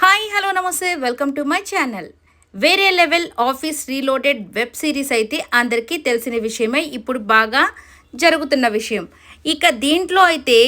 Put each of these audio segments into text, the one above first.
Hi hello namaste welcome to my channel. వేరే level office reloaded web series అయితే అందరికీ తెలిసిన విషయమే ఇప్పుడు బాగా జరుగుతున్న విషయం. ఇక దీంట్లో అయితే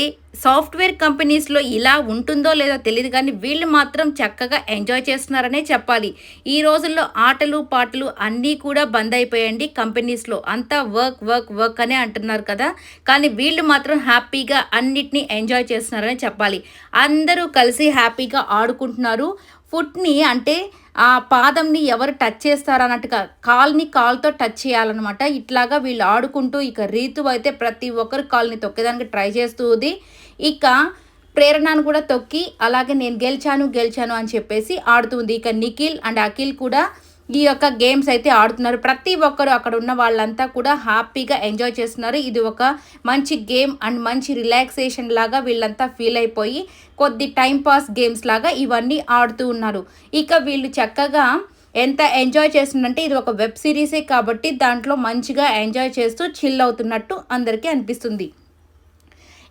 సాఫ్ట్వేర్ కంపెనీస్లో ఇలా ఉంటుందో లేదో తెలియదు కానీ వీళ్ళు మాత్రం చక్కగా ఎంజాయ్ చేస్తున్నారనే చెప్పాలి. ఈ రోజుల్లో ఆటలు పాటలు అన్నీ కూడా బంద్ అయిపోయండి కంపెనీస్లో. అంతా వర్క్ వర్క్ వర్క్ అనే అంటున్నారు కదా. కానీ వీళ్ళు మాత్రం హ్యాపీగా అన్నిటినీ ఎంజాయ్ చేస్తున్నారని చెప్పాలి. అందరూ కలిసి హ్యాపీగా ఆడుకుంటున్నారు. ఫుట్ని అంటే ఆ పాదంని ఎవరు టచ్ చేస్తారు అన్నట్టుగా కాల్ని కాల్తో టచ్ చేయాలన్నమాట. ఇట్లాగా వీళ్ళు ఆడుకుంటూ ఇక రీతు అయితే ప్రతి ఒక్కరు కాల్ని తొక్కేదానికి ట్రై చేస్తుంది ఇక ప్రేరణను కూడా తొక్కి అలాగే నేను గెలిచాను గెలిచాను అని చెప్పేసి ఆడుతుంది ఇక నిఖిల్ అండ్ అఖిల్ కూడా ఈ యొక్క గేమ్స్ అయితే ఆడుతున్నారు. ప్రతి ఒక్కరు అక్కడ ఉన్న వాళ్ళంతా కూడా హ్యాపీగా ఎంజాయ్ చేస్తున్నారు. ఇది ఒక మంచి గేమ్ అండ్ మంచి రిలాక్సేషన్ లాగా వీళ్ళంతా ఫీల్ అయిపోయి కొద్ది టైం పాస్ గేమ్స్ లాగా ఇవన్నీ ఆడుతూ ఉన్నారు. ఇక వీళ్ళు చక్కగా ఎంత ఎంజాయ్ చేస్తుందంటే ఇది ఒక వెబ్ సిరీసే కాబట్టి దాంట్లో మంచిగా ఎంజాయ్ చేస్తూ చిల్ అవుతున్నట్టు అందరికీ అనిపిస్తుంది.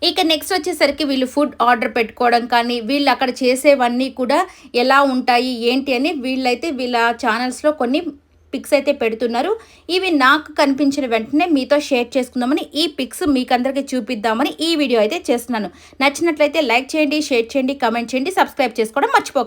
ఇక నెక్స్ట్ వచ్చేసరికి వీళ్ళు ఫుడ్ ఆర్డర్ పెట్టుకోవడం కానీ వీళ్ళు అక్కడ చేసేవన్నీ కూడా ఎలా ఉంటాయి ఏంటి అని వీళ్ళైతే వీళ్ళ ఛానల్స్లో కొన్ని పిక్స్ అయితే పెడుతున్నారు. ఇవి నాకు కనిపించిన వెంటనే మీతో షేర్ చేసుకుందామని ఈ పిక్స్ మీకందరికీ చూపిద్దామని ఈ వీడియో అయితే చేస్తున్నాను. నచ్చినట్లయితే లైక్ చేయండి షేర్ చేయండి కమెంట్ చేయండి సబ్స్క్రైబ్ చేసుకోవడం మర్చిపో